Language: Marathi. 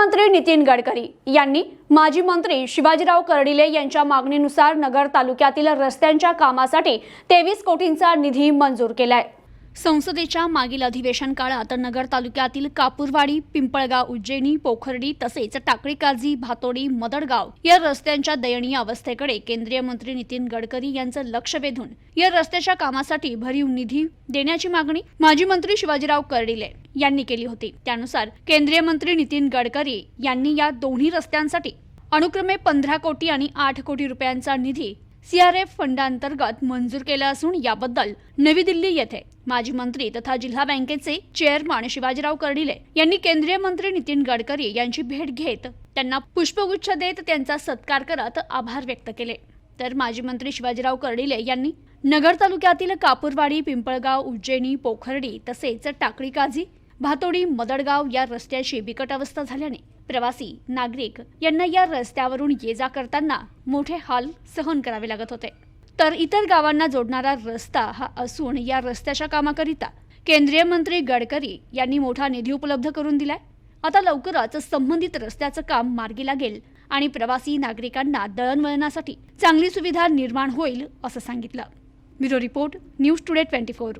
मंत्री नितीन गडकरी यांनी माजी मंत्री शिवाजीराव कर्डिले यांच्या मागणीनुसार नगर तालुक्यातील रस्त्यांच्या कामासाठी तेवीस कोटींचा निधी मंजूर केलाय. संसदेच्या मागील अधिवेशन काळात नगर तालुक्यातील कापूरवाडी पिंपळगाव उज्जैनी पोखर्डी तसेच टाकळी काझी भातोडी मदडगाव या रस्त्यांच्या दयनीय अवस्थेकडे केंद्रीय मंत्री नितीन गडकरी यांचं लक्ष वेधून या रस्त्याच्या कामासाठी भरीव निधी देण्याची मागणी माजी मंत्री शिवाजीराव कर्डिले यांनी केली होती. त्यानुसार केंद्रीय मंत्री नितीन गडकरी यांनी या दोन्ही रस्त्यांसाठी अनुक्रमे पंधरा कोटी आणि आठ कोटी रुपयांचा निधी सीआरएफ फंडांतर्गत मंजूर केला असून याबद्दल नवी दिल्ली येथे माजी मंत्री तथा जिल्हा बँकेचे चेअरमन शिवाजीराव कर्डिले यांनी केंद्रीय मंत्री नितीन गडकरी यांची भेट घेत त्यांना पुष्पगुच्छ देत त्यांचा सत्कार करत आभार व्यक्त केले. तर माजी मंत्री शिवाजीराव कर्डिले यांनी नगर तालुक्यातील कापूरवाडी पिंपळगाव उज्जैनी पोखर्डी तसेच टाकळी काझी भातोडी मदडगाव या रस्त्याची बिकट अवस्था झाल्याने प्रवासी नागरिक यांना या रस्त्यावरून ये जा करताना मोठे हाल सहन करावे लागत होते. तर इतर गावांना जोडणारा रस्ता हा असून या रस्त्याच्या कामाकरिता केंद्रीय मंत्री गडकरी यांनी मोठा निधी उपलब्ध करून दिलाय. आता लवकरच संबंधित रस्त्याचं काम मार्गी लागेल आणि प्रवासी नागरिकांना दळणवळणासाठी चांगली सुविधा निर्माण होईल असं सांगितलं. Bureau report news today twenty four.